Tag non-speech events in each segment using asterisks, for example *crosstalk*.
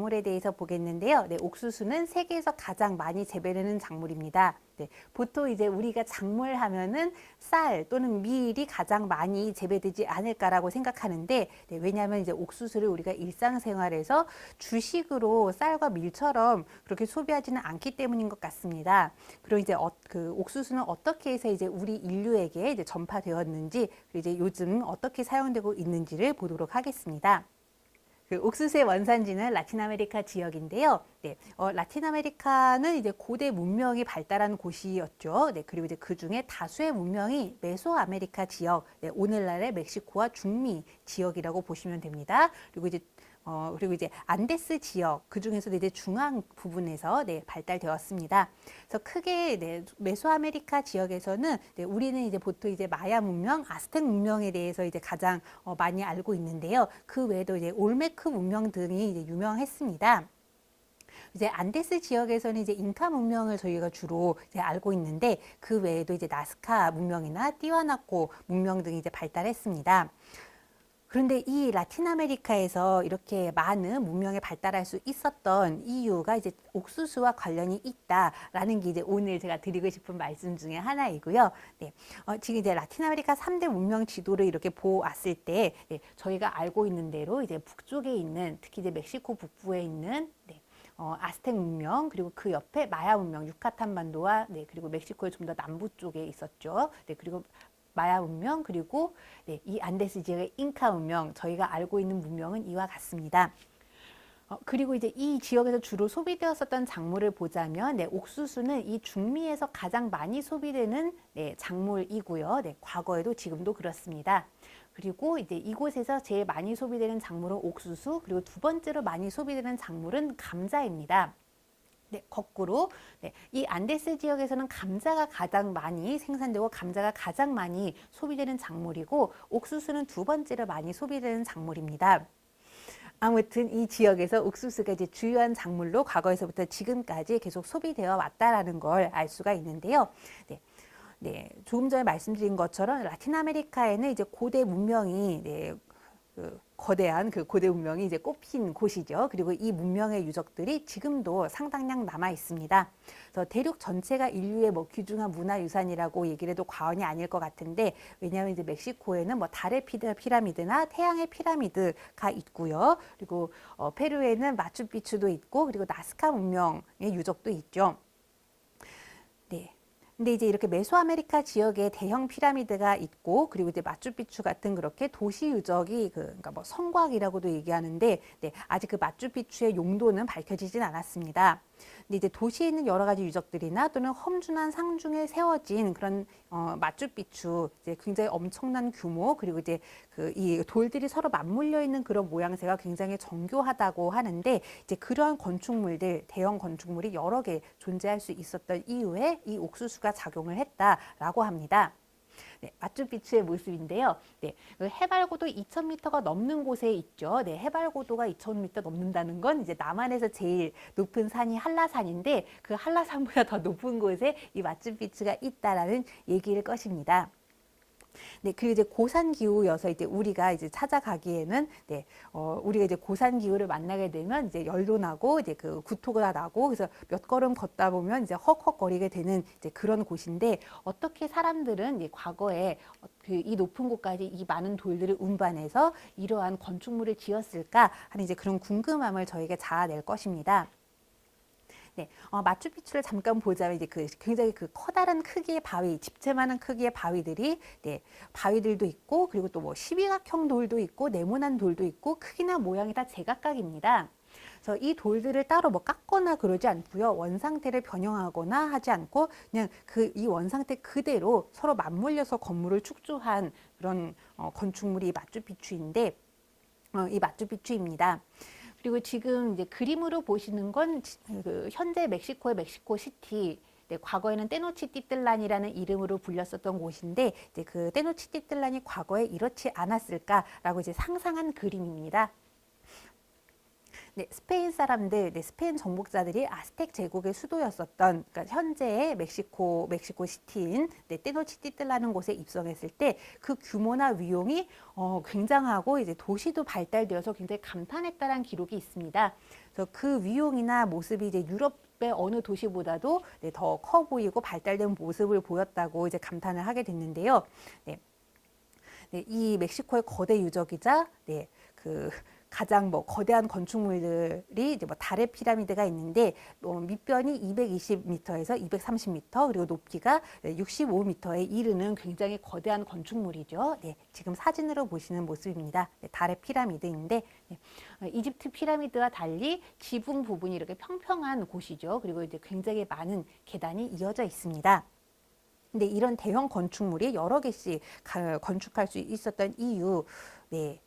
작물에 대해서 보겠는데요. 네, 옥수수는 세계에서 가장 많이 재배되는 작물입니다. 네, 보통 이제 우리가 작물 하면은 쌀 또는 밀이 가장 많이 재배되지 않을까라고 생각하는데 네, 왜냐하면 이제 옥수수를 우리가 일상생활에서 주식으로 쌀과 밀처럼 그렇게 소비하지는 않기 때문인 것 같습니다. 그리고 이제 어, 그 옥수수는 어떻게 해서 이제 우리 인류에게 이제 전파되었는지 그리고 이제 요즘 어떻게 사용되고 있는지를 보도록 하겠습니다. 그 옥수수의 원산지는 라틴 아메리카 지역인데요. 네, 어, 라틴 아메리카는 이제 고대 문명이 발달한 곳이었죠. 네, 그리고 이제 그 중에 다수의 문명이 메소 아메리카 지역, 네, 오늘날의 멕시코와 중미 지역이라고 보시면 됩니다. 그리고 이제 어, 그리고 이제 안데스 지역, 그 중에서도 이제 중앙 부분에서 네, 발달되었습니다. 그래서 크게 네, 메소아메리카 지역에서는 네, 우리는 이제 보통 이제 마야 문명, 아스텍 문명에 대해서 이제 가장 어, 많이 알고 있는데요. 그 외에도 이제 올메크 문명 등이 이제 유명했습니다. 이제 안데스 지역에서는 이제 잉카 문명을 저희가 주로 이제 알고 있는데 그 외에도 이제 나스카 문명이나 띠와나코 문명 등이 이제 발달했습니다. 그런데 이 라틴 아메리카에서 이렇게 많은 문명에 발달할 수 있었던 이유가 이제 옥수수와 관련이 있다라는 게 이제 오늘 제가 드리고 싶은 말씀 중에 하나이고요. 네. 어, 지금 이제 라틴 아메리카 3대 문명 지도를 이렇게 보았을 때 네, 저희가 알고 있는 대로 이제 북쪽에 있는 특히 이제 멕시코 북부에 있는 네, 어, 아스텍 문명 그리고 그 옆에 마야 문명 유카탄 반도와 네, 그리고 멕시코의 좀 더 남부 쪽에 있었죠. 네, 그리고 마야 문명 그리고 네, 이 안데스 지역의 잉카 문명 저희가 알고 있는 문명은 이와 같습니다. 어, 그리고 이제 이 지역에서 주로 소비되었었던 작물을 보자면 네, 옥수수는 이 중미에서 가장 많이 소비되는 네, 작물이고요. 네, 과거에도 지금도 그렇습니다. 그리고 이제 이곳에서 제일 많이 소비되는 작물은 옥수수, 그리고 두 번째로 많이 소비되는 작물은 감자입니다. 네, 거꾸로 네, 이 안데스 지역에서는 감자가 가장 많이 생산되고 감자가 가장 많이 소비되는 작물이고 옥수수는 두 번째로 많이 소비되는 작물입니다. 아무튼 이 지역에서 옥수수가 이제 주요한 작물로 과거에서부터 지금까지 계속 소비되어 왔다라는 걸 알 수가 있는데요. 네. 네, 조금 전에 말씀드린 것처럼 라틴 아메리카에는 이제 고대 문명이 네, 그 거대한 그 고대 문명이 이제 꼽힌 곳이죠. 그리고 이 문명의 유적들이 지금도 상당량 남아 있습니다. 그래서 대륙 전체가 인류의 뭐 귀중한 문화유산이라고 얘기를 해도 과언이 아닐 것 같은데 왜냐하면 이제 멕시코에는 뭐 달의 피라미드나 태양의 피라미드가 있고요. 그리고 어, 페루에는 마추픽추도 있고 그리고 나스카 문명의 유적도 있죠. 네. 근데 이제 이렇게 메소아메리카 지역에 대형 피라미드가 있고 그리고 이제 마추픽추 같은 그렇게 도시 유적이 그 그러니까 뭐 성곽이라고도 얘기하는데 네, 아직 그 마추픽추의 용도는 밝혀지진 않았습니다. 이제 도시에 있는 여러 가지 유적들이나 또는 험준한 상중에 세워진 그런 어, 마추픽추 이제 굉장히 엄청난 규모 그리고 이제 그 이 돌들이 서로 맞물려 있는 그런 모양새가 굉장히 정교하다고 하는데 이제 그러한 건축물들 대형 건축물이 여러 개 존재할 수 있었던 이유에 이 옥수수가 작용을 했다라고 합니다. 네, 마추픽추의 모습인데요. 네, 그 해발고도 2,000m가 넘는 곳에 있죠. 네, 해발고도가 2,000m 넘는다는 건 이제 남한에서 제일 높은 산이 한라산인데 그 한라산보다 더 높은 곳에 이 마추픽추가 있다라는 얘기일 것입니다. 네, 그리고 이제 고산 기후여서 이제 우리가 이제 찾아가기에는 네, 어, 우리가 이제 고산 기후를 만나게 되면 이제 열도 나고 이제 그 구토가 나고 그래서 몇 걸음 걷다 보면 이제 헉헉거리게 되는 이제 그런 곳인데 어떻게 사람들은 이 과거에 그 이 높은 곳까지 이 많은 돌들을 운반해서 이러한 건축물을 지었을까 하는 이제 그런 궁금함을 저에게 자아낼 것입니다. 네, 어, 마추픽추를 잠깐 보자면 이제 그 굉장히 그 커다란 크기의 바위, 집채만한 크기의 바위들이 네, 바위들도 있고 그리고 또 뭐 십이각형 돌도 있고 네모난 돌도 있고 크기나 모양이 다 제각각입니다. 그래서 이 돌들을 따로 뭐 깎거나 그러지 않고요. 원상태를 변형하거나 하지 않고 그냥 그 이 원상태 그대로 서로 맞물려서 건물을 축조한 그런 어, 건축물이 이 마추픽추인데 어, 이 마추픽추입니다. 그리고 지금 이제 그림으로 보시는 건 그 현재 멕시코의 멕시코 시티 네, 과거에는 테노치티틀란이라는 이름으로 불렸었던 곳인데 이제 그 테노치티틀란이 과거에 이렇지 않았을까라고 이제 상상한 그림입니다. 네, 스페인 사람들, 네, 스페인 정복자들이 아스텍 제국의 수도였었던 그러니까 현재의 멕시코 멕시코 시티인 네, 테노치티틀라는 곳에 입성했을 때 그 규모나 위용이 어, 굉장하고 이제 도시도 발달되어서 굉장히 감탄했다는 기록이 있습니다. 그래서 그 위용이나 모습이 이제 유럽 의 어느 도시보다도 네, 더커 보이고 발달된 모습을 보였다고 이제 감탄을 하게 됐는데요. 네. 네, 이 멕시코의 거대 유적이자 네, 그 가장 뭐 거대한 건축물들이 이제 뭐 달의 피라미드가 있는데 뭐 밑변이 220m에서 230m 그리고 높이가 65m에 이르는 굉장히 거대한 건축물이죠. 네, 지금 사진으로 보시는 모습입니다. 네, 달의 피라미드인데 네, 어, 이집트 피라미드와 달리 지붕 부분이 이렇게 평평한 곳이죠. 그리고 이제 굉장히 많은 계단이 이어져 있습니다. 근데 이런 대형 건축물이 여러 개씩 가- 건축할 수 있었던 이유, 네.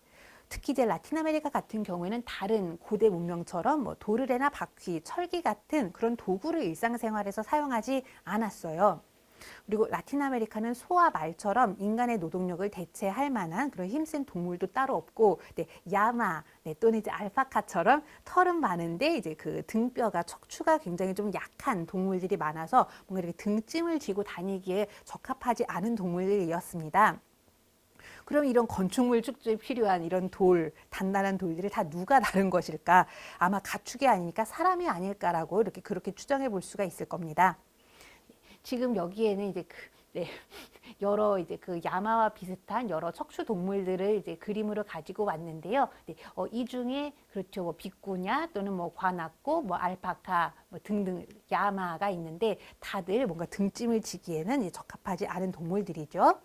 특히 이제 라틴 아메리카 같은 경우에는 다른 고대 문명처럼 뭐 도르래나 바퀴, 철기 같은 그런 도구를 일상생활에서 사용하지 않았어요. 그리고 라틴 아메리카는 소와 말처럼 인간의 노동력을 대체할 만한 그런 힘센 동물도 따로 없고, 네, 야마, 네, 또는 이제 알파카처럼 털은 많은데 이제 그 등뼈가 척추가 굉장히 좀 약한 동물들이 많아서 뭔가 이렇게 등짐을 지고 다니기에 적합하지 않은 동물들이었습니다. 그럼 이런 건축물 축조에 필요한 이런 돌, 단단한 돌들이 다 누가 다른 것일까? 아마 가축이 아니니까 사람이 아닐까라고 이렇게 그렇게 추정해 볼 수가 있을 겁니다. 지금 여기에는 이제 그, 네, *laughs* 여러 이제 그 야마와 비슷한 여러 척추 동물들을 이제 그림으로 가지고 왔는데요. 네, 어, 이 중에 그렇죠, 뭐 비꾸냐 또는 뭐 관악고, 뭐 알파카 뭐 등등 야마가 있는데 다들 뭔가 등짐을 지기에는 적합하지 않은 동물들이죠.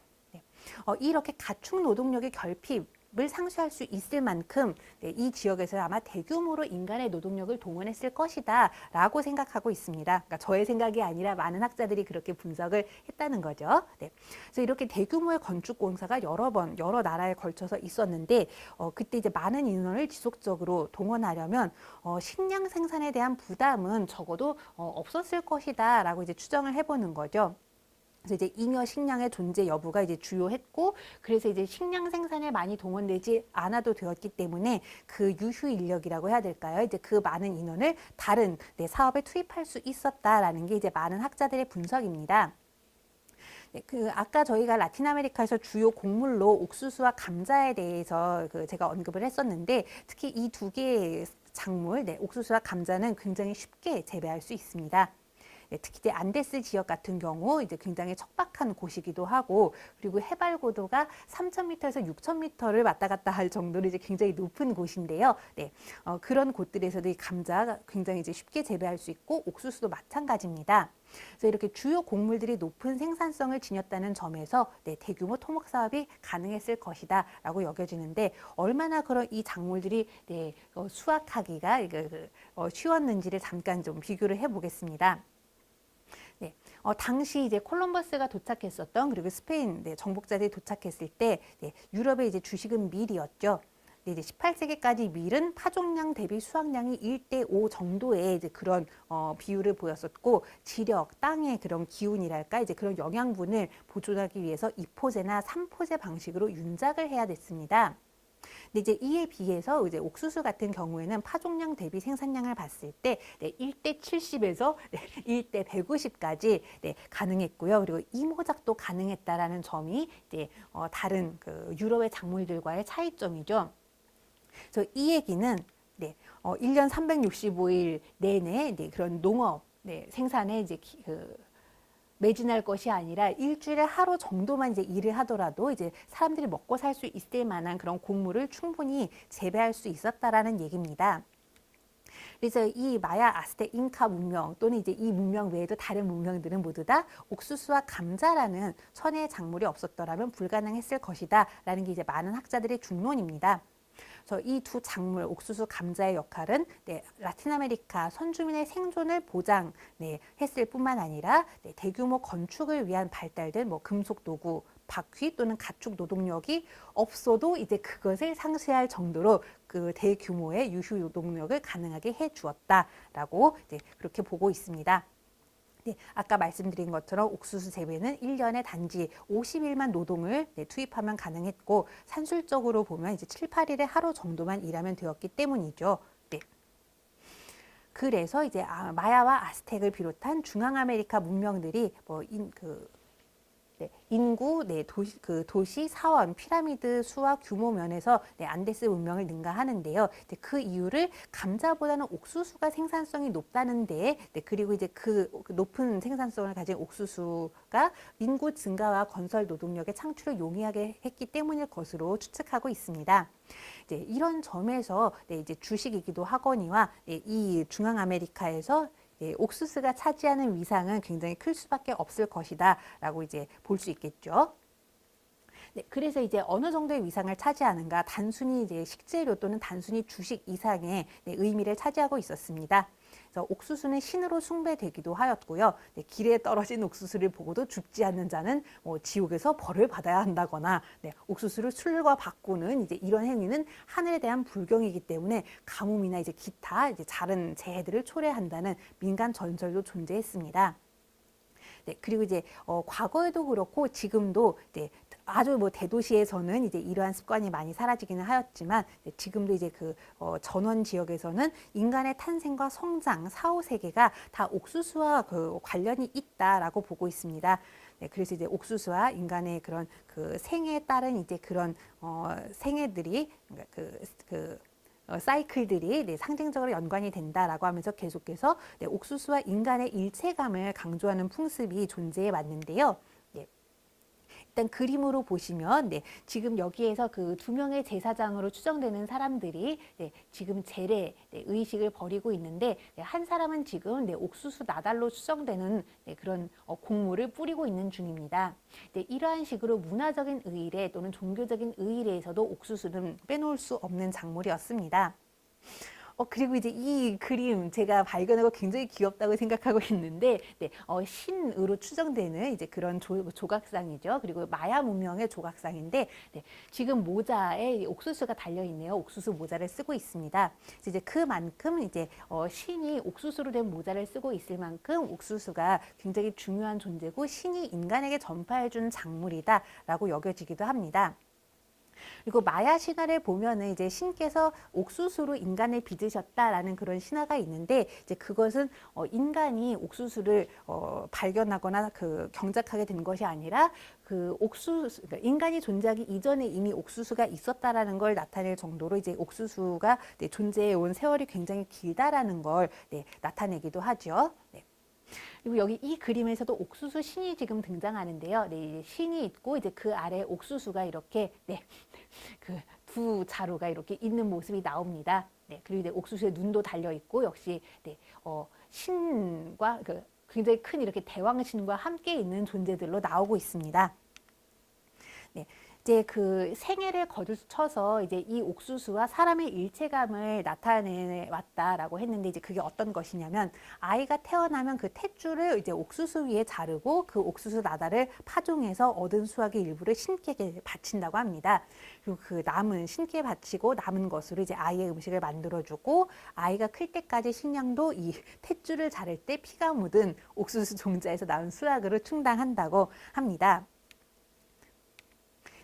네. 어, 이렇게 가축 노동력의 결핍 을 상쇄할 수 있을 만큼 네, 이 지역에서 아마 대규모로 인간의 노동력을 동원했을 것이다 라고 생각하고 있습니다. 그러니까 저의 생각이 아니라 많은 학자들이 그렇게 분석을 했다는 거죠. 네. 그래서 이렇게 대규모의 건축 공사가 여러 번 여러 나라에 걸쳐서 있었는데 어, 그때 이제 많은 인원을 지속적으로 동원하려면 어, 식량 생산에 대한 부담은 적어도 어, 없었을 것이다 라고 이제 추정을 해보는 거죠. 그래서 이제 잉여 식량의 존재 여부가 이제 주요했고 그래서 이제 식량 생산에 많이 동원되지 않아도 되었기 때문에 그 유휴 인력이라고 해야 될까요? 이제 그 많은 인원을 다른 네, 사업에 투입할 수 있었다라는 게 이제 많은 학자들의 분석입니다. 네, 그 아까 저희가 라틴 아메리카에서 주요 곡물로 옥수수와 감자에 대해서 그 제가 언급을 했었는데 특히 이 두 개의 작물, 네, 옥수수와 감자는 굉장히 쉽게 재배할 수 있습니다. 네, 특히 안데스 지역 같은 경우 이제 굉장히 척박한 곳이기도 하고 그리고 해발 고도가 3,000m에서 6,000m를 왔다 갔다 할 정도로 이제 굉장히 높은 곳인데요. 네, 어, 그런 곳들에서도 이 감자가 굉장히 이제 쉽게 재배할 수 있고 옥수수도 마찬가지입니다. 그래서 이렇게 주요 곡물들이 높은 생산성을 지녔다는 점에서 네, 대규모 토목 사업이 가능했을 것이다라고 여겨지는데 얼마나 그런 이 작물들이 네, 어, 수확하기가 이거, 그, 어, 쉬웠는지를 잠깐 좀 비교를 해보겠습니다. 네, 어, 당시 이제 콜럼버스가 도착했었던 그리고 스페인 네, 정복자들이 도착했을 때 네, 유럽의 이제 주식은 밀이었죠. 네, 이제 18세기까지 밀은 파종량 대비 수확량이 1대 5 정도의 이제 그런 어, 비율을 보였었고 지력, 땅의 그런 기운이랄까 이제 그런 영양분을 보존하기 위해서 2포제나 3포제 방식으로 윤작을 해야 됐습니다. 근데 이제 이에 비해서 이제 옥수수 같은 경우에는 파종량 대비 생산량을 봤을 때 네, 1대 70에서 네, 1대 150까지 네, 가능했고요. 그리고 이모작도 가능했다라는 점이 이제 어, 다른 그 유럽의 작물들과의 차이점이죠. 그래서 이 얘기는 네, 어, 1년 365일 내내 네, 그런 농업 네, 생산에 이제 기, 그, 매진할 것이 아니라 일주일에 하루 정도만 이제 일을 하더라도 이제 사람들이 먹고 살 수 있을 만한 그런 곡물을 충분히 재배할 수 있었다라는 얘기입니다. 그래서 이 마야 아스텍 잉카 문명 또는 이제 이 문명 외에도 다른 문명들은 모두 다 옥수수와 감자라는 천혜의 작물이 없었더라면 불가능했을 것이다라는 게 이제 많은 학자들의 중론입니다. 그래서 이 두 작물 옥수수 감자의 역할은 네, 라틴 아메리카 선주민의 생존을 보장 네, 했을 뿐만 아니라 네, 대규모 건축을 위한 발달된 뭐 금속 도구 바퀴 또는 가축 노동력이 없어도 이제 그것을 상쇄할 정도로 그 대규모의 유휴 노동력을 가능하게 해 주었다라고 이제 그렇게 보고 있습니다. 네, 아까 말씀드린 것처럼 옥수수 재배는 1년에 단지 50일만 노동을 네, 투입하면 가능했고 산술적으로 보면 이제 7, 8일에 하루 정도만 일하면 되었기 때문이죠. 네. 그래서 이제 아, 마야와 아스텍을 비롯한 중앙 아메리카 문명들이 뭐 인 그 네, 인구, 네, 도시, 그 도시, 사원, 피라미드 수와 규모 면에서 네, 안데스 문명을 능가하는데요. 이제 그 이유를 감자보다는 옥수수가 생산성이 높다는데, 네, 그리고 이제 그, 그 높은 생산성을 가진 옥수수가 인구 증가와 건설 노동력의 창출을 용이하게 했기 때문일 것으로 추측하고 있습니다. 이제 이런 점에서 네, 이제 주식이기도 하거니와 네, 이 중앙 아메리카에서 예, 옥수수가 차지하는 위상은 굉장히 클 수밖에 없을 것이다라고 이제 볼 수 있겠죠. 네, 그래서 이제 어느 정도의 위상을 차지하는가 단순히 이제 식재료 또는 단순히 주식 이상의 네, 의미를 차지하고 있었습니다. 옥수수는 신으로 숭배되기도 하였고요. 네, 길에 떨어진 옥수수를 보고도 죽지 않는 자는 뭐 지옥에서 벌을 받아야 한다거나 네, 옥수수를 술과 바꾸는 이제 이런 행위는 하늘에 대한 불경이기 때문에 가뭄이나 이제 기타 이제 다른 재해들을 초래한다는 민간 전설도 존재했습니다. 네, 그리고 이제 어, 과거에도 그렇고 지금도 이제 아주 뭐 대도시에서는 이제 이러한 습관이 많이 사라지기는 하였지만 네, 지금도 이제 그 어, 전원 지역에서는 인간의 탄생과 성장, 사후 세계가 다 옥수수와 그 관련이 있다라고 보고 있습니다. 네, 그래서 이제 옥수수와 인간의 그런 그 생에 따른 이제 그런 어, 생애들이 그러니까 그, 그 어, 사이클들이 네, 상징적으로 연관이 된다라고 하면서 계속해서 네, 옥수수와 인간의 일체감을 강조하는 풍습이 존재해 왔는데요. 네. 일단 그림으로 보시면 네, 지금 여기에서 그 두 명의 제사장으로 추정되는 사람들이 네, 지금 제례 네, 의식을 벌이고 있는데 네, 한 사람은 지금 네, 옥수수 나달로 추정되는 네, 그런 어, 곡물을 뿌리고 있는 중입니다. 네, 이러한 식으로 문화적인 의례 또는 종교적인 의례에서도 옥수수는 빼놓을 수 없는 작물이었습니다. 어, 그리고 이제 이 그림 제가 발견하고 굉장히 귀엽다고 생각하고 있는데, 네, 어, 신으로 추정되는 이제 그런 조, 조각상이죠. 그리고 마야 문명의 조각상인데, 네, 지금 모자에 옥수수가 달려있네요. 옥수수 모자를 쓰고 있습니다. 이제 그만큼 이제 어, 신이 옥수수로 된 모자를 쓰고 있을 만큼 옥수수가 굉장히 중요한 존재고 신이 인간에게 전파해준 작물이다라고 여겨지기도 합니다. 그리고 마야 신화를 보면은 이제 신께서 옥수수로 인간을 빚으셨다라는 그런 신화가 있는데 이제 그것은 어 인간이 옥수수를 어 발견하거나 그 경작하게 된 것이 아니라 그 옥수수 그러니까 인간이 존재하기 이전에 이미 옥수수가 있었다라는 걸 나타낼 정도로 이제 옥수수가 네, 존재해 온 세월이 굉장히 길다라는 걸 네, 나타내기도 하죠. 네. 그리고 여기 이 그림에서도 옥수수 신이 지금 등장하는데요. 네, 신이 있고 이제 그 아래 옥수수가 이렇게 네, *laughs* 그두 자루가 이렇게 있는 모습이 나옵니다. 네, 그리고 이제 옥수수에 눈도 달려 있고 역시 네, 어, 신과 그 굉장히 큰 이렇게 대왕신과 함께 있는 존재들로 나오고 있습니다. 네. 이제 그 생애를 거듭쳐서 이제 이 옥수수와 사람의 일체감을 나타내 왔다라고 했는데 이제 그게 어떤 것이냐면 아이가 태어나면 그 탯줄을 이제 옥수수 위에 자르고 그 옥수수 나다를 파종해서 얻은 수확의 일부를 신께 바친다고 합니다. 그리고 그 남은 신께 바치고 남은 것으로 이제 아이의 음식을 만들어주고 아이가 클 때까지 식량도 이 탯줄을 자를 때 피가 묻은 옥수수 종자에서 나온 수확으로 충당한다고 합니다.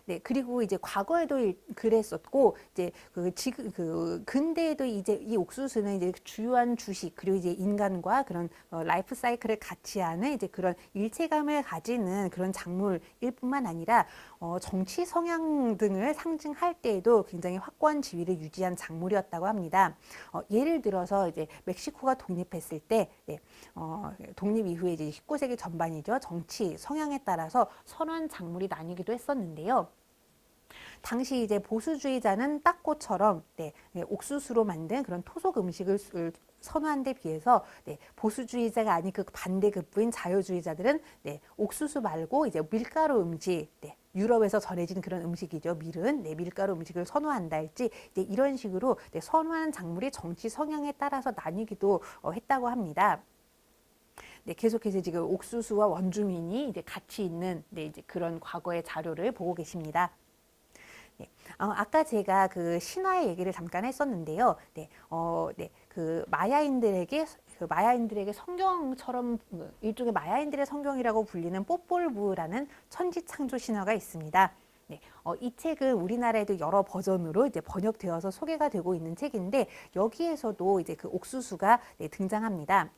네, 그리고 이제 과거에도 그랬었고, 이제 그 지금 그 근대에도 이제 이 옥수수는 이제 주요한 주식 그리고 이제 인간과 그런 어, 라이프 사이클을 같이 하는 이제 그런 일체감을 가지는 그런 작물일 뿐만 아니라 어, 정치 성향 등을 상징할 때에도 굉장히 확고한 지위를 유지한 작물이었다고 합니다. 어, 예를 들어서 이제 멕시코가 독립했을 때, 네, 어, 독립 이후에 이제 19세기 전반이죠. 정치 성향에 따라서 선한 작물이 나뉘기도 했었는데요. 당시 이제 보수주의자는 딱꼬처럼 네, 네, 옥수수로 만든 그런 토속 음식을 선호한 데 비해서 네, 보수주의자가 아닌 그 반대급부인 자유주의자들은 네, 옥수수 말고 이제 밀가루 음식, 네, 유럽에서 전해진 그런 음식이죠. 밀은 네, 밀가루 음식을 선호한다 할지 네, 이런 식으로 네, 선호하는 작물이 정치 성향에 따라서 나뉘기도 어, 했다고 합니다. 네, 계속해서 지금 옥수수와 원주민이 이제 같이 있는 네, 이제 그런 과거의 자료를 보고 계십니다. 네. 어, 아까 제가 그 신화의 얘기를 잠깐 했었는데요. 네, 어, 네, 그 마야인들에게 그 마야인들에게 성경처럼 일종의 마야인들의 성경이라고 불리는 뽀폴부라는 천지 창조 신화가 있습니다. 네, 어, 이 책은 우리나라에도 여러 버전으로 이제 번역되어서 소개가 되고 있는 책인데 여기에서도 이제 그 옥수수가 네, 등장합니다.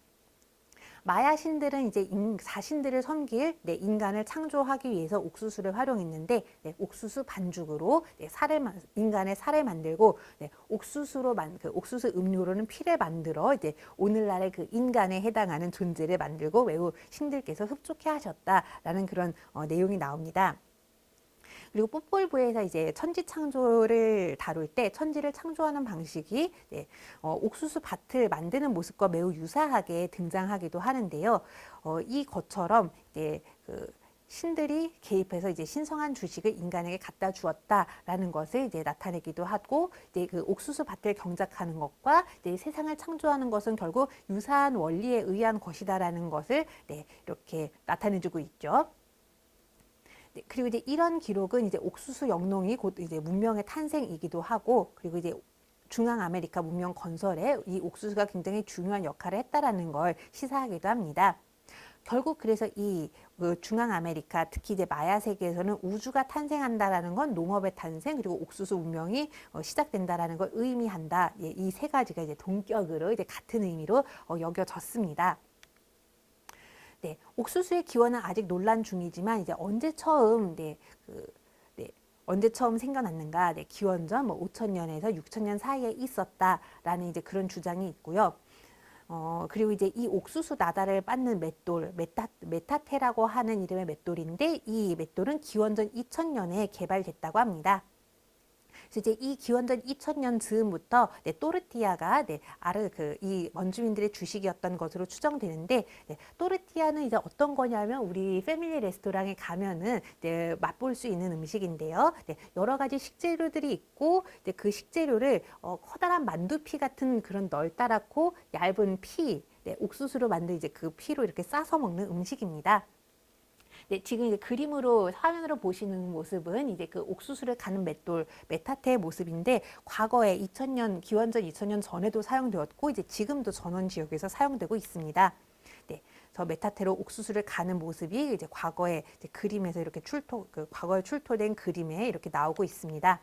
마야 신들은 이제 인, 자신들을 섬길 네, 인간을 창조하기 위해서 옥수수를 활용했는데 네, 옥수수 반죽으로 네, 살을 마- 인간의 살을 만들고 네, 옥수수로 만, 그 옥수수 음료로는 피를 만들어 이제 오늘날의 그 인간에 해당하는 존재를 만들고 매우 신들께서 흡족해 하셨다라는 그런 어, 내용이 나옵니다. 그리고 뽀뽀이부에서 이제 천지 창조를 다룰 때 천지를 창조하는 방식이 네, 어, 옥수수 밭을 만드는 모습과 매우 유사하게 등장하기도 하는데요. 어, 이 것처럼 이제 그 신들이 개입해서 이제 신성한 주식을 인간에게 갖다 주었다라는 것을 이제 나타내기도 하고 이제 그 옥수수 밭을 경작하는 것과 이제 세상을 창조하는 것은 결국 유사한 원리에 의한 것이다라는 것을 네, 이렇게 나타내주고 있죠. 네, 그리고 이제 이런 기록은 이제 옥수수 영농이 곧 이제 문명의 탄생이기도 하고 그리고 이제 중앙 아메리카 문명 건설에 이 옥수수가 굉장히 중요한 역할을 했다라는 걸 시사하기도 합니다. 결국 그래서 이그 중앙 아메리카 특히 이제 마야 세계에서는 우주가 탄생한다라는 건 농업의 탄생 그리고 옥수수 문명이 어, 시작된다라는 걸 의미한다. 예, 이세 가지가 이제 동격으로 이제 같은 의미로 어, 여겨졌습니다. 네, 옥수수의 기원은 아직 논란 중이지만 이제 언제 처음 네, 그, 네, 언제 처음 생겨났는가? 네, 기원전 뭐 5천 년에서 6천 년 사이에 있었다라는 이제 그런 주장이 있고요. 어, 그리고 이제 이 옥수수 나다를 빻는 맷돌, 메타, 메타테라고 하는 이름의 맷돌인데 이 맷돌은 기원전 2000년에 개발됐다고 합니다. 그래서 이제 이 기원전 2000년 즈음부터 네, 또르티아가 네, 아르 그 이 원주민들의 주식이었던 것으로 추정되는데 네, 또르티아는 이제 어떤 거냐면 우리 패밀리 레스토랑에 가면은 네, 맛볼 수 있는 음식인데요. 네, 여러 가지 식재료들이 있고 이제 그 식재료를 어, 커다란 만두피 같은 그런 널따랗고 얇은 피, 네, 옥수수로 만든 이제 그 피로 이렇게 싸서 먹는 음식입니다. 네, 지금 이제 그림으로 화면으로 보시는 모습은 이제 그 옥수수를 가는 맷돌 메타테의 모습인데 과거에 2000년 기원전 2000년 전에도 사용되었고 이제 지금도 전원 지역에서 사용되고 있습니다. 네, 저 메타테로 옥수수를 가는 모습이 이제 과거에 이제 그림에서 이렇게 출토 그 과거에 출토된 그림에 이렇게 나오고 있습니다.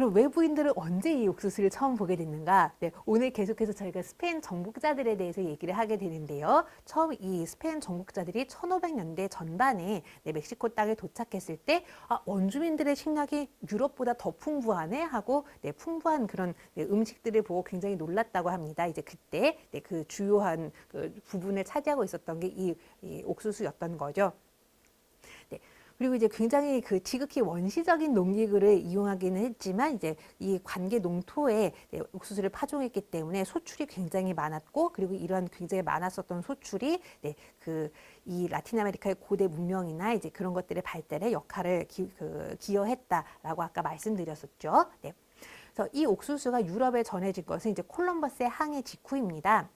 그럼 외부인들은 언제 이 옥수수를 처음 보게 됐는가? 네, 오늘 계속해서 저희가 스페인 정복자들에 대해서 얘기를 하게 되는데요. 처음 이 스페인 정복자들이 1500년대 전반에 네, 멕시코 땅에 도착했을 때 아, 원주민들의 식량이 유럽보다 더 풍부하네 하고 네, 풍부한 그런 네, 음식들을 보고 굉장히 놀랐다고 합니다. 이제 그때 네, 그 주요한 그 부분을 차지하고 있었던 게이 이 옥수수였던 거죠. 그리고 이제 굉장히 그 지극히 원시적인 농기구를 이용하기는 했지만 이제 이 관계 농토에 네, 옥수수를 파종했기 때문에 소출이 굉장히 많았고 그리고 이러한 굉장히 많았었던 소출이 네, 그이 라틴 아메리카의 고대 문명이나 이제 그런 것들의 발달에 역할을 기, 그, 기여했다라고 아까 말씀드렸었죠. 네. 그래서 이 옥수수가 유럽에 전해진 것은 이제 콜럼버스의 항해 직후입니다.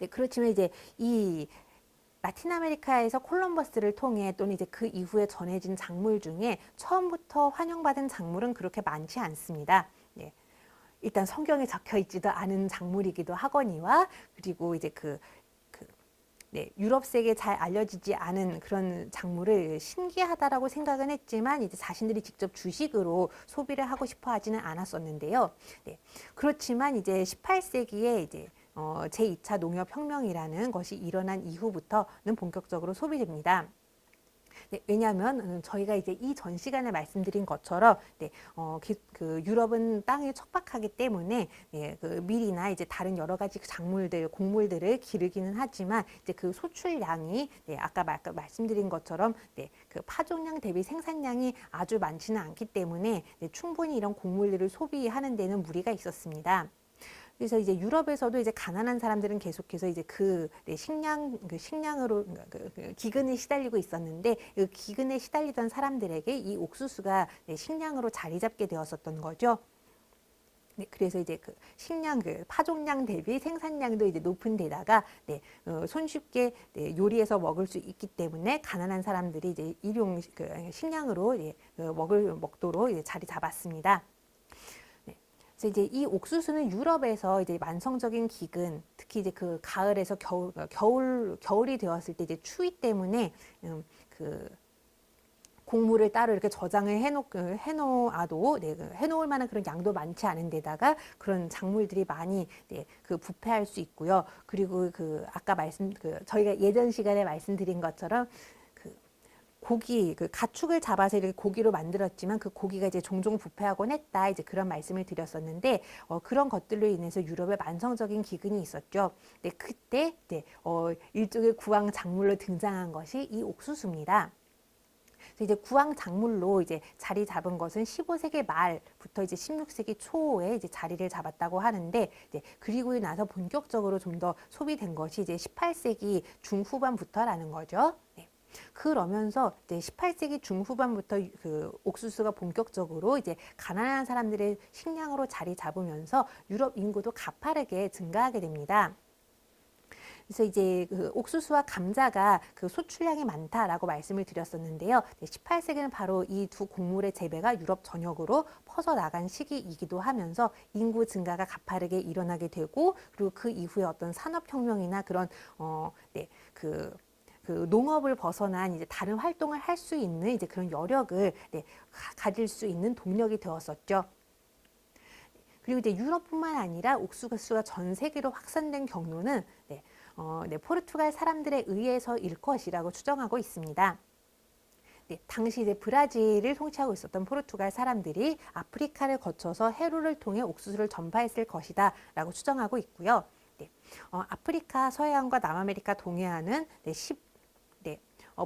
네, 그렇지만 이제 이 라틴 아메리카에서 콜럼버스를 통해 또는 이제 그 이후에 전해진 작물 중에 처음부터 환영받은 작물은 그렇게 많지 않습니다. 네. 일단 성경에 적혀 있지도 않은 작물이기도 하거니와 그리고 이제 그, 그 네, 유럽색에 잘 알려지지 않은 그런 작물을 신기하다라고 생각은 했지만 이제 자신들이 직접 주식으로 소비를 하고 싶어 하지는 않았었는데요. 네, 그렇지만 이제 18세기에 이제 어, 제2차 농협혁명이라는 것이 일어난 이후부터는 본격적으로 소비됩니다. 네, 왜냐하면 음, 저희가 이제 이 전 시간에 말씀드린 것처럼 네, 어, 기, 그 유럽은 땅이 척박하기 때문에 네, 그 밀이나 이제 다른 여러 가지 작물들, 곡물들을 기르기는 하지만 이제 그 소출량이 네, 아까 말, 말씀드린 것처럼 네, 그 파종량 대비 생산량이 아주 많지는 않기 때문에 네, 충분히 이런 곡물들을 소비하는 데는 무리가 있었습니다. 그래서 이제 유럽에서도 이제 가난한 사람들은 계속해서 이제 그 네, 식량 그 식량으로 그, 그 기근에 시달리고 있었는데 그 기근에 시달리던 사람들에게 이 옥수수가 네, 식량으로 자리 잡게 되었었던 거죠. 네, 그래서 이제 그 식량 그 파종량 대비 생산량도 이제 높은 데다가 네, 어, 손쉽게 네, 요리해서 먹을 수 있기 때문에 가난한 사람들이 이제 일용 그 식량으로 예, 그 먹을 먹도록 이제 자리 잡았습니다. 그래서 이제 이 옥수수는 유럽에서 이제 만성적인 기근, 특히 이제 그 가을에서 겨울, 겨울, 겨울이 되었을 때 이제 추위 때문에 음, 그 곡물을 따로 이렇게 저장을 해놓, 그 해놓아도, 네, 그 해놓을 만한 그런 양도 많지 않은 데다가 그런 작물들이 많이, 네, 그 부패할 수 있고요. 그리고 그, 아까 말씀, 그, 저희가 예전 시간에 말씀드린 것처럼 그 고기, 그 가축을 잡아서 이렇게 고기로 만들었지만 그 고기가 이제 종종 부패하곤 했다. 이제 그런 말씀을 드렸었는데, 어, 그런 것들로 인해서 유럽에 만성적인 기근이 있었죠. 네, 그때, 네, 어, 일종의 구황 작물로 등장한 것이 이 옥수수입니다. 이제 구황 작물로 이제 자리 잡은 것은 15세기 말부터 이제 16세기 초에 이제 자리를 잡았다고 하는데 이제 그리고 나서 본격적으로 좀 더 소비된 것이 이제 18세기 중후반부터라는 거죠. 네. 그러면서 이제 18세기 중후반부터 그 옥수수가 본격적으로 이제 가난한 사람들의 식량으로 자리 잡으면서 유럽 인구도 가파르게 증가하게 됩니다. 그래서 이제 그 옥수수와 감자가 그 소출량이 많다라고 말씀을 드렸었는데요. 18세기는 바로 이 두 곡물의 재배가 유럽 전역으로 퍼져 나간 시기이기도 하면서 인구 증가가 가파르게 일어나게 되고 그리고 그 이후에 어떤 산업혁명이나 그런 어, 네, 그, 그 농업을 벗어난 이제 다른 활동을 할 수 있는 이제 그런 여력을 네, 가- 가질 수 있는 동력이 되었었죠. 그리고 이제 유럽뿐만 아니라 옥수수가 전 세계로 확산된 경로는 네, 어, 네, 포르투갈 사람들에 의해서일 것이라고 추정하고 있습니다. 네, 당시 이제 브라질을 통치하고 있었던 포르투갈 사람들이 아프리카를 거쳐서 해로를 통해 옥수수를 전파했을 것이다라고 추정하고 있고요. 네, 어, 아프리카 서해안과 남아메리카 동해안은 네, 10,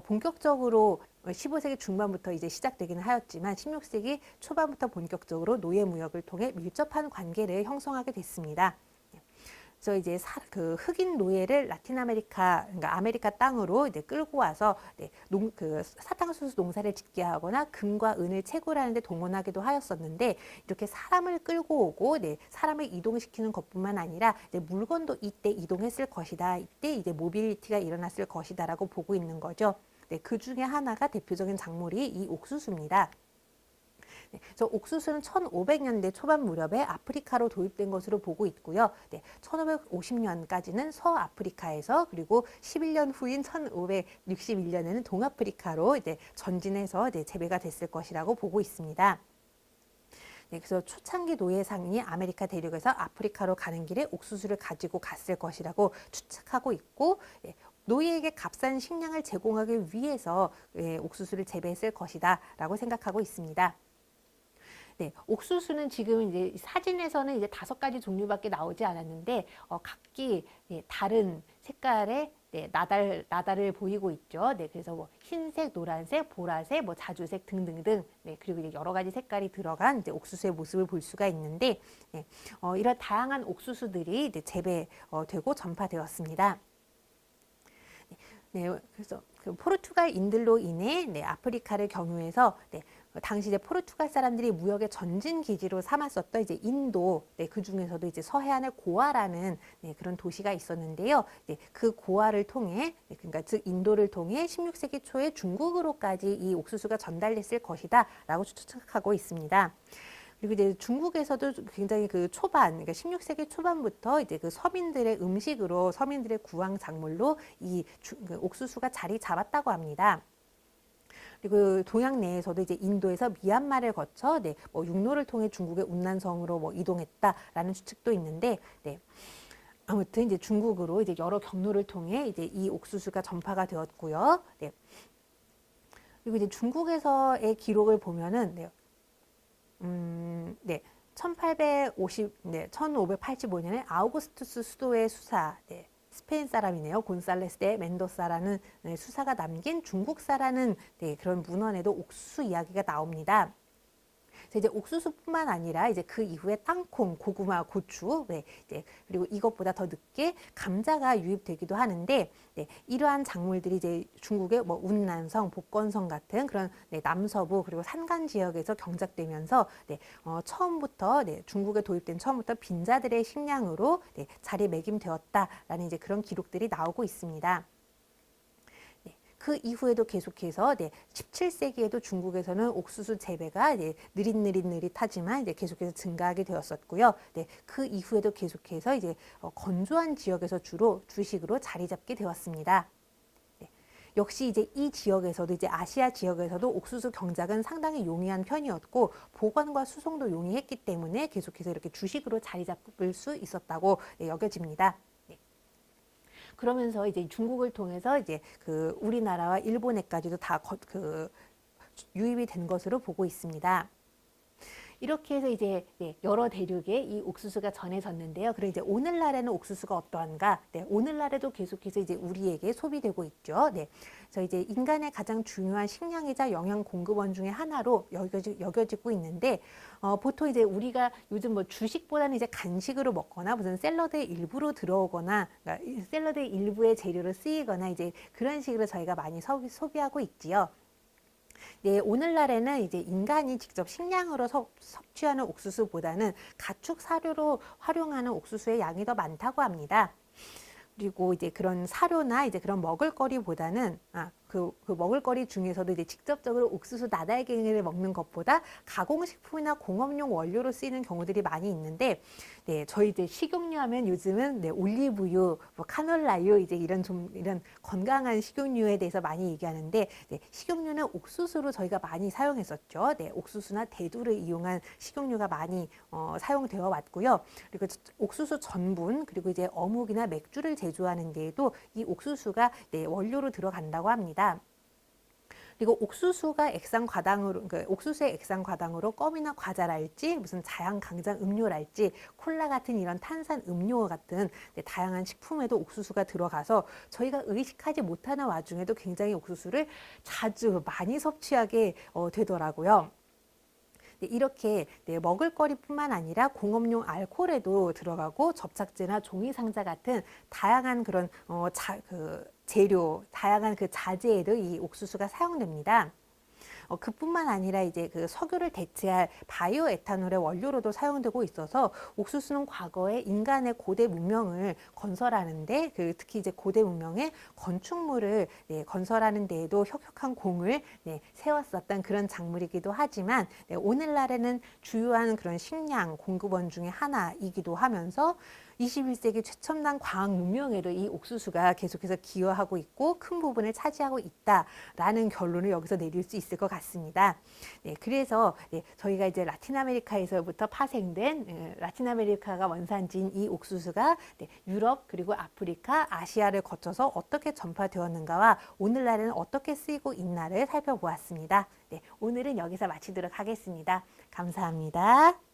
본격적으로 15세기 중반부터 이제 시작되기는 하였지만 16세기 초반부터 본격적으로 노예 무역을 통해 밀접한 관계를 형성하게 됐습니다. 그래서 이제 사, 그 흑인 노예를 라틴 아메리카, 그러니까 아메리카 땅으로 이제 끌고 와서 네, 농, 그 사탕수수 농사를 짓게 하거나 금과 은을 채굴하는데 동원하기도 하였었는데 이렇게 사람을 끌고 오고 네, 사람을 이동시키는 것뿐만 아니라 이제 물건도 이때 이동했을 것이다. 이때 이제 모빌리티가 일어났을 것이다라고 보고 있는 거죠. 네, 그 중에 하나가 대표적인 작물이 이 옥수수입니다. 네, 그래서 옥수수는 1500년대 초반 무렵에 아프리카로 도입된 것으로 보고 있고요. 네, 1550년까지는 서아프리카에서 그리고 11년 후인 1561년에는 동아프리카로 이제 전진해서 이제 재배가 됐을 것이라고 보고 있습니다. 네, 그래서 초창기 노예상인이 아메리카 대륙에서 아프리카로 가는 길에 옥수수를 가지고 갔을 것이라고 추측하고 있고 예, 노예에게 값싼 식량을 제공하기 위해서 예, 옥수수를 재배했을 것이다라고 생각하고 있습니다. 네, 옥수수는 지금 이제 사진에서는 이제 다섯 가지 종류밖에 나오지 않았는데 어, 각기 예, 다른 색깔의 네, 나달 나달을 보이고 있죠. 네, 그래서 뭐 흰색, 노란색, 보라색, 뭐 자주색 등등등. 네, 그리고 이제 여러 가지 색깔이 들어간 이제 옥수수의 모습을 볼 수가 있는데 네, 어, 이런 다양한 옥수수들이 이제 재배되고 전파되었습니다. 네, 그래서 그 포르투갈인들로 인해 네, 아프리카를 경유해서 네, 당시 이제 포르투갈 사람들이 무역의 전진 기지로 삼았었던 이제 인도, 네, 그 중에서도 이제 서해안의 고아라는 네, 그런 도시가 있었는데요. 네, 그 고아를 통해, 네, 그러니까 즉 인도를 통해 16세기 초에 중국으로까지 이 옥수수가 전달됐을 것이다라고 추측하고 있습니다. 그리고 이제 중국에서도 굉장히 그 초반, 그러니까 16세기 초반부터 이제 그 서민들의 음식으로 서민들의 구황 작물로 이 주, 그 옥수수가 자리 잡았다고 합니다. 그리고 동양 내에서도 이제 인도에서 미얀마를 거쳐 네, 뭐 육로를 통해 중국의 운난성으로 뭐 이동했다라는 추측도 있는데 네. 아무튼 이제 중국으로 이제 여러 경로를 통해 이제 이 옥수수가 전파가 되었고요. 네. 그리고 이제 중국에서의 기록을 보면은 네. 음, 네. 1850, 네, 1585년에 아우구스투스 수도의 수사, 네, 스페인 사람이네요. 곤살레스 데 멘도사라는 네, 수사가 남긴 중국사라는 네, 그런 문헌에도 옥수수 이야기가 나옵니다. 이제 옥수수뿐만 아니라 이제 그 이후에 땅콩, 고구마, 고추, 네, 이제 그리고 이것보다 더 늦게 감자가 유입되기도 하는데 네, 이러한 작물들이 이제 중국의 뭐 운난성, 복건성 같은 그런 네, 남서부 그리고 산간 지역에서 경작되면서 네, 어, 처음부터 네, 중국에 도입된 처음부터 빈자들의 식량으로 네, 자리매김되었다라는 이제 그런 기록들이 나오고 있습니다. 네, 그 이후에도 계속해서 네, 17세기에도 중국에서는 옥수수 재배가 네, 느릿느릿느릿하지만 이제 계속해서 증가하게 되었었고요. 네, 그 이후에도 계속해서 이제 어, 건조한 지역에서 주로 주식으로 자리 잡게 되었습니다. 네, 역시 이제 이 지역에서도 이제 아시아 지역에서도 옥수수 경작은 상당히 용이한 편이었고 보관과 수송도 용이했기 때문에 계속해서 이렇게 주식으로 자리 잡을 수 있었다고 예, 여겨집니다. 네. 그러면서 이제 중국을 통해서 이제 그 우리나라와 일본에까지도 다 그 유입이 된 것으로 보고 있습니다. 이렇게 해서 이제 네, 여러 대륙에 이 옥수수가 전해졌는데요. 그리고 이제 오늘날에는 옥수수가 어떠한가? 네, 오늘날에도 계속해서 이제 우리에게 소비되고 있죠. 네, 그래서 이제 인간의 가장 중요한 식량이자 영양 공급원 중에 하나로 여겨지, 여겨지고 있는데 어, 보통 이제 우리가 요즘 뭐 주식보다는 이제 간식으로 먹거나 무슨 샐러드의 일부로 들어오거나 그러니까 이 샐러드의 일부의 재료로 쓰이거나 이제 그런 식으로 저희가 많이 소비, 소비하고 있지요. 네, 오늘날에는 이제 인간이 직접 식량으로 섭, 섭취하는 옥수수보다는 가축 사료로 활용하는 옥수수의 양이 더 많다고 합니다. 그리고 이제 그런 사료나 이제 그런 먹을거리보다는 아, 그, 그 먹을거리 중에서도 이제 직접적으로 옥수수 나달갱이를 먹는 것보다 가공식품이나 공업용 원료로 쓰이는 경우들이 많이 있는데, 네, 저희 이제 식용유 하면 요즘은 네, 올리브유, 뭐 카놀라유 이제 이런 좀 이런 건강한 식용유에 대해서 많이 얘기하는데, 네, 식용유는 옥수수로 저희가 많이 사용했었죠. 네, 옥수수나 대두를 이용한 식용유가 많이 어, 사용되어 왔고요. 그리고 옥수수 전분 그리고 이제 어묵이나 맥주를 제조하는 데에도 이 옥수수가 네, 원료로 들어간다고 합니다. 그리고 옥수수가 액상 과당으로 그 옥수수의 액상 과당으로 껌이나 과자랄지 무슨 자양 강장 음료랄지 콜라 같은 이런 탄산 음료 같은 네, 다양한 식품에도 옥수수가 들어가서 저희가 의식하지 못하는 와중에도 굉장히 옥수수를 자주 많이 섭취하게 어, 되더라고요. 네, 이렇게 네, 먹을거리뿐만 아니라 공업용 알코올에도 들어가고 접착제나 종이 상자 같은 다양한 그런 어, 자, 그 재료, 다양한 그 자재에도 이 옥수수가 사용됩니다. 어, 그뿐만 아니라 이제 그 석유를 대체할 바이오 에탄올의 원료로도 사용되고 있어서 옥수수는 과거에 인간의 고대 문명을 건설하는데 그 특히 이제 고대 문명의 건축물을 네, 건설하는 데에도 혁혁한 공을 네, 세웠었던 그런 작물이기도 하지만 네, 오늘날에는 주요한 그런 식량 공급원 중에 하나이기도 하면서 21세기 최첨단 과학 문명에도 이 옥수수가 계속해서 기여하고 있고 큰 부분을 차지하고 있다라는 결론을 여기서 내릴 수 있을 것 같습니다. 네, 그래서 네, 저희가 이제 라틴 아메리카에서부터 파생된 에, 라틴 아메리카가 원산지인 이 옥수수가 네, 유럽 그리고 아프리카, 아시아를 거쳐서 어떻게 전파되었는가와 오늘날에는 어떻게 쓰이고 있나를 살펴보았습니다. 네, 오늘은 여기서 마치도록 하겠습니다. 감사합니다.